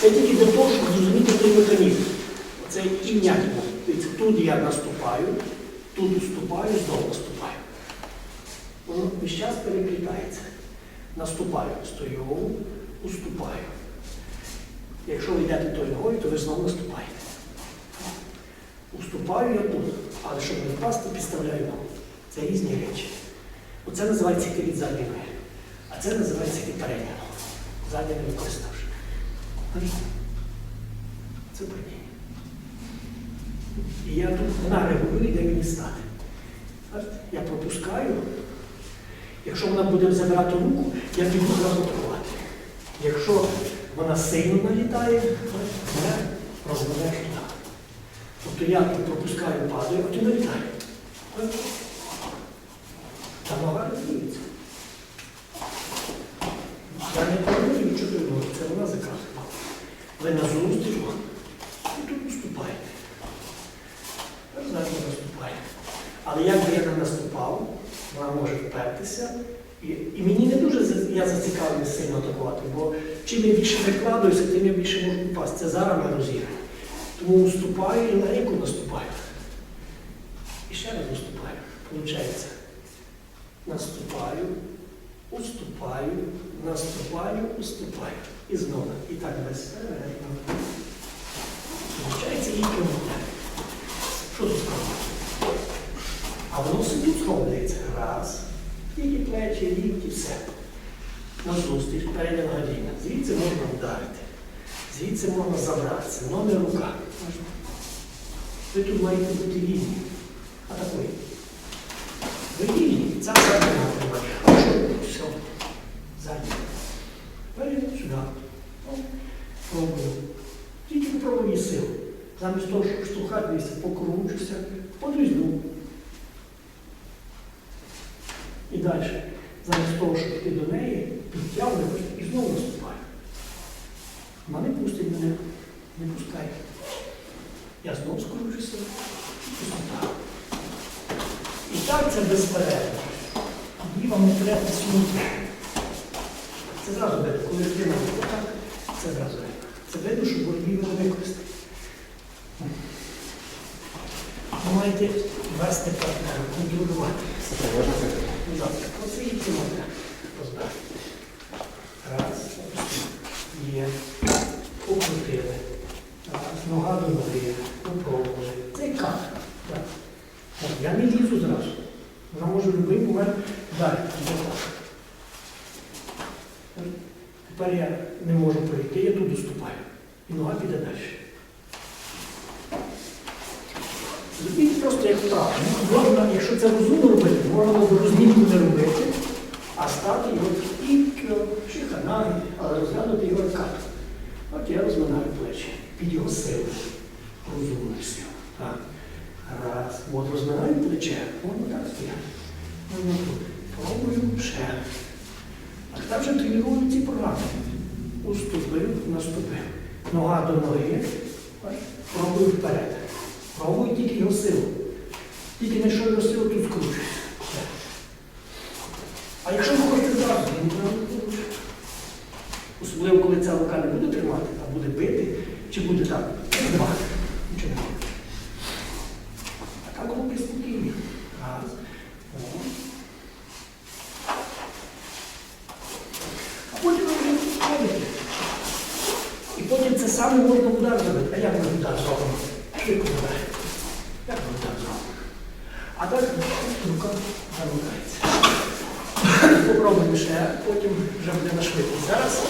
Це тільки для того, щоб зрозуміти той механізм. Це івнятімо. Дивіться, тут я наступаю, тут уступаю, знову наступаю. Воно весь час переплітається. Наступаю, стою, уступаю. Якщо ви йдете тою ногою, то ви знову наступаєте. Уступаю я тут, але щоб не впасти, підставляю ногу. Це різні речі. Оце називається хід задньої ноги. А це називається хід передня нога. Задня не використавши. Це падіння. І я тут вона регулює, де мені стати. Я пропускаю. Якщо вона буде забирати руку, я піду зразу атакувати. Якщо вона сильно налітає, мене розвернеш туди. Тобто я пропускаю, падаю, а ти налітає. Та нога розуміється. Я не планую чотири це вона заказує. Ви на зустріч і тут наступаєте. Зараз наступає. Але як би я не наступав, вона може впертися. І, і мені не дуже я зацікавлений сильно атакувати, бо чим я більше викладаюся, тим я більше можу попасти. Це зараз мене розіграє. Тому уступаю і легенько наступаю. І ще раз наступаю. Получається. Наступаю, уступаю, наступаю, уступаю. І знову. І так безперервно. Получається і кимоте. Що тут сказати? А воно собі сховується. Раз. Тільки плечі, лікті, все. Назустріч, на гадіння. Звідси можна вдарити. Звідси можна забратися. Но не рука. Ви тут маєте бути вільні. А такої. Ви вільні. Ця задня нога. А що? Все. Задня. Перейде сюди. О, Пробую. Тільки її силу. Замість того, щоб штовхатися, покручуся, подрізнув. І далі, замість того, щоб йти до неї, підтягую і знову наступаю. Вона не пустить мене, не пускає. Я знову скручуся і поступаю. І так це безперервно. Тоді вам не треба сунути. Це зразу видно, коли людина робить так, це зразу видно. Це видно, що боротьбі ви не використаєте. Ви маєте вести партнера, контролювати. Оце і. Раз, є. Покрутили. Раз, нога до ноги, попробували. Це. Так. Я не лізу зразу. Вона може в момент далі. Тепер я не можу пройти, я тут доступаю. І нога піде далі. Зробіть просто як вправо. Можна, якщо це розумно робити, можна розмінку не робити, а стати його тільки чи ханаги, але розглянути його карту. От я розминаю плечі під його силу, розумну силу. Раз. От розминаю плече, можна так стояти. Можна тут. Пробую ще. А тепер вже тренуємо ці програми. Уступив, наступив. Нога до ноги. Пробую вперед. Пробую тільки його силу. Тільки знайшов його силу, тут скручуюсь. Все. А якщо ви хочете зразу, він зразу скручує. Особливо, коли ця рука не буде тримати, а буде бити, чи буде так. Два. Нічого не буде. А так руки спокійні. Раз. О. А потім ви вже ходите. І потім це саме можна удар зробити. А як ми удар зробимо? Швидко удар. Як ми удар зробимо? А так рука замикається. Попробуємо ще, потім вже буде на швидкість. Зараз